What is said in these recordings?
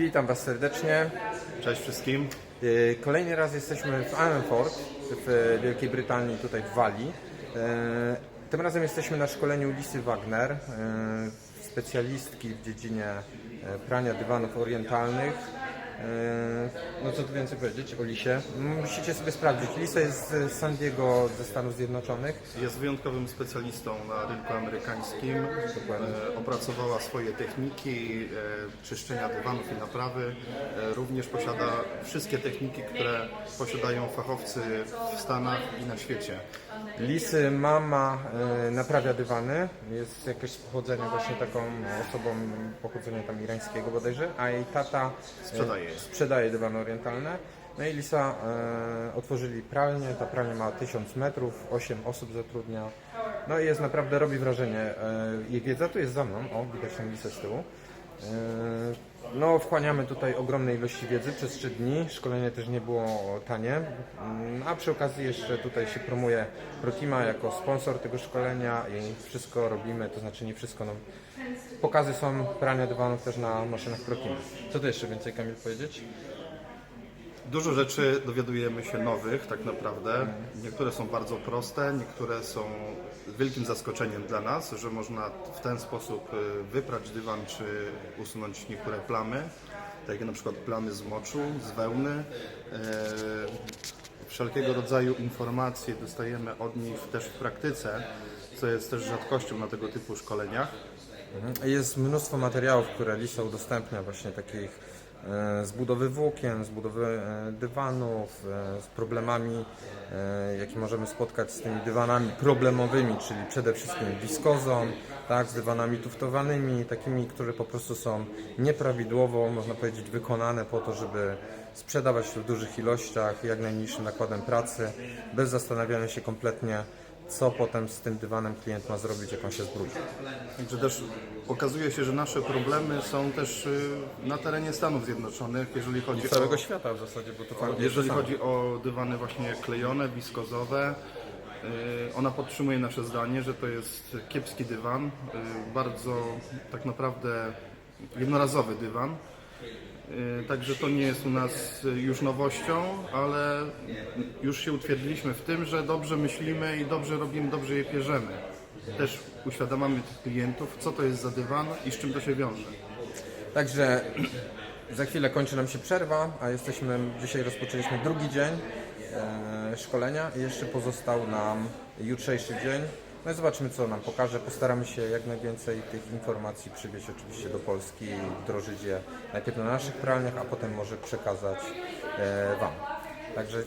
Witam Was serdecznie. Cześć wszystkim. E, Kolejny raz jesteśmy w Ammanford w Wielkiej Brytanii, tutaj w Walii. E, Tym razem jesteśmy na szkoleniu Lisy Wagner, e, specjalistki w dziedzinie prania dywanów orientalnych. E, No co tu więcej powiedzieć o Lisie? Musicie sobie sprawdzić. Lisa jest z San Diego ze Stanów Zjednoczonych. Jest wyjątkowym specjalistą na rynku amerykańskim. Dokładnie. E, Opracowała swoje techniki e, czyszczenia dywanów i naprawy. E, Również posiada wszystkie techniki, które posiadają fachowcy w Stanach i na świecie. Lisy mama e, naprawia dywany, jest jakieś z pochodzenia właśnie taką osobą pochodzenia tam irańskiego bodajże, a jej tata Sprzedaje je. Sprzedaje dywany orientalne. No i Lisa e, otworzyli pralnię, ta pralnia ma 1000 metrów, 8 osób zatrudnia. No i jest naprawdę, robi wrażenie. E, jej wiedza tu jest za mną, o widać tam Lisę z tyłu. E, No, wchłaniamy tutaj ogromne ilości wiedzy przez 3 dni. Szkolenie też nie było tanie. Mm, A przy okazji jeszcze tutaj się promuje Protima jako sponsor tego szkolenia i wszystko robimy, to znaczy nie wszystko. No, pokazy są prania dywanów też na maszynach Protima. Co tu jeszcze więcej Kamil powiedzieć? Dużo rzeczy dowiadujemy się nowych tak naprawdę. Niektóre są bardzo proste, niektóre są wielkim zaskoczeniem dla nas, że można w ten sposób y, wyprać dywan czy usunąć niektóre plamy, takie na przykład plamy z moczu, z wełny. E, Wszelkiego rodzaju informacje dostajemy od nich też w praktyce, co jest też rzadkością na tego typu szkoleniach. Jest mnóstwo materiałów, które Lisa udostępnia, właśnie takich z budowy włókien, z budowy e, dywanów, e, z problemami, e, jakie możemy spotkać z tymi dywanami problemowymi, czyli przede wszystkim wiskozą, tak, z dywanami tuftowanymi, takimi, które po prostu są nieprawidłowo, można powiedzieć, wykonane po to, żeby sprzedawać w dużych ilościach, jak najmniejszym nakładem pracy, bez zastanawiania się kompletnie, co potem z tym dywanem klient ma zrobić, jak on się zbrudzi. Także też okazuje się, że nasze problemy są też y, na terenie Stanów Zjednoczonych, jeżeli chodzi całego o, świata w zasadzie, bo to fakt jeżeli chodzi o dywany właśnie klejone, wiskozowe. y, Ona podtrzymuje nasze zdanie, że to jest kiepski dywan, y, bardzo tak naprawdę jednorazowy dywan. Y, Także to nie jest u nas już nowością, ale już się utwierdziliśmy w tym, że dobrze myślimy i dobrze robimy, dobrze je pierzemy. Też uświadamiamy klientów, co to jest za dywan i z czym to się wiąże. Także za chwilę kończy nam się przerwa, a jesteśmy, dzisiaj rozpoczęliśmy drugi dzień e, szkolenia i jeszcze pozostał nam jutrzejszy dzień. No i zobaczymy co nam pokaże. Postaramy się jak najwięcej tych informacji przywieźć oczywiście do Polski i wdrożyć je najpierw na naszych pralniach, a potem może przekazać e, Wam. Także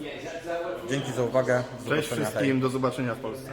dzięki za uwagę. Do Cześć zobaczenia. Wszystkim, do zobaczenia w Polsce.